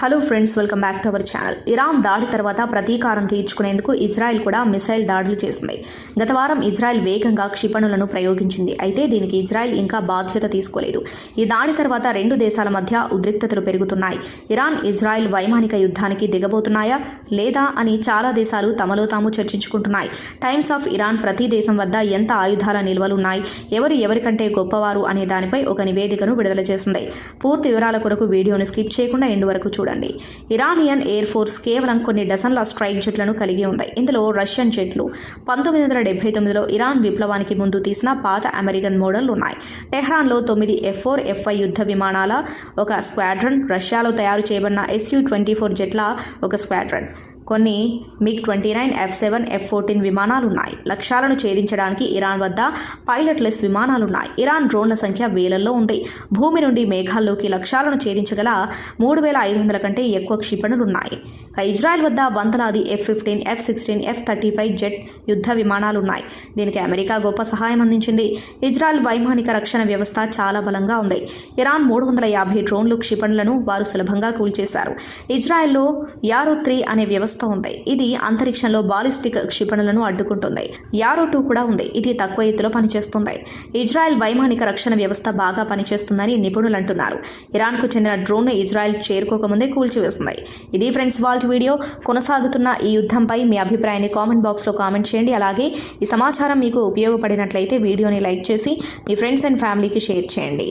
Hello friends welcome back to our channel. Iran దాడి తర్వాత ప్రతీకారం తీర్చుకునేందుకు ఇజ్రాయెల్ కూడా మిసైల్ దాడులు చేసింది. గత వారం ఇజ్రాయెల్ వేగంగా క్షిపణులను ప్రయోగించింది. అయితే దీనికి ఇజ్రాయెల్ ఇంకా బాధ్యత తీసుకోలేదు. ఈ దాడి తర్వాత రెండు దేశాల మధ్య ఉద్రిక్తతలు పెరుగుతున్నాయి. ఇరాన్ ఇజ్రాయెల్ వైమానిక యుద్ధానికి దిగబోతున్నాయా లేదా అని చాలా దేశాలు తమలో తాము చర్చించుకుంటున్నాయి. టైమ్స్ ఆఫ్ ఇరాన్ ప్రతి దేశం వద్ద ఎంత ఆయుధాల నిల్వలున్నాయి ఎవరు ఎవరికంటే గొప్పవారు అనే దానిపై ఒక నివేదికను విడుదల చేసింది. పూర్తి వివరాల కొరకు వీడియోను స్కిప్ చేయకుండా ఎండు వరకు చూడండి. ఇరానియన్ ఎయిర్ ఫోర్స్ కేవలం కొన్ని డజన్ల స్ట్రైక్ జెట్లను కలిగి ఉంది. ఇందులో రష్యన్ జెట్లు. పంతొమ్మిది వందల డెబ్బై తొమ్మిదిలో ఇరాన్ విప్లవానికి ముందు తీసిన పాత అమెరికన్ మోడల్ ఉన్నాయి టెహ్రాన్లో తొమ్మిది ఎఫ్ ఫోర్ ఎఫ్ యుద్ధ విమానాల ఒక స్క్వాడ్రన్ రష్యాలో తయారు చేయబడిన ఎస్యూ ట్వంటీ ఫోర్ జెట్ల ఒక స్క్వాడ్రన్. కొన్ని MiG twenty nine F seven F fourteen విమానాలున్నాయి. లక్ష్యాలను ఛేదించడానికి ఇరాన్ వద్ద పైలట్లెస్ విమానాలున్నాయి. ఇరాన్ డ్రోన్ల సంఖ్య వేలల్లో ఉంది. భూమి నుండి మేఘాల్లోకి లక్ష్యాలను ఛేదించగల మూడు వేల ఐదు వందల కంటే ఎక్కువ క్షిపణులున్నాయి. ఇజ్రాయెల్ వద్ద వందలాది F fifteen F sixteen F thirty five jet యుద్ధ విమానాలున్నాయి. దీనికి అమెరికా గొప్ప సహాయం అందించింది. ఇజ్రాయెల్ వైమానిక రక్షణ వ్యవస్థ చాలా బలంగా ఉంది. ఇరాన్ మూడు వందల యాభై డ్రోన్లు క్షిపణులను వారు సులభంగా కూల్చేశారు. ఇజ్రాయెల్లో యారో త్రీ అనే వ్యవస్థ వ్యవస్థ ఉంది ఇది అంతరిక్షంలో బాలిస్టిక్ క్షిపణులను అడ్డుకుంటుంది. యారో టూ కూడా ఉంది. ఇది తక్కువ ఎత్తులో పనిచేస్తుంది. ఇజ్రాయెల్ వైమానిక రక్షణ వ్యవస్థ బాగా పనిచేస్తుందని నిపుణులు అంటున్నారు. ఇరాన్కు చెందిన డ్రోన్ ఇజ్రాయెల్ చేరుకోకముందే కూల్చివేస్తుంది ఇది ఫ్రెండ్స్ వాల్ట్ వీడియో. కొనసాగుతున్న ఈ యుద్ధంపై మీ అభిప్రాయాన్ని కామెంట్ బాక్స్లో కామెంట్ చేయండి. అలాగే ఈ సమాచారం మీకు ఉపయోగపడినట్లయితే వీడియోని లైక్ చేసి మీ ఫ్రెండ్స్ అండ్ ఫ్యామిలీకి షేర్ చేయండి.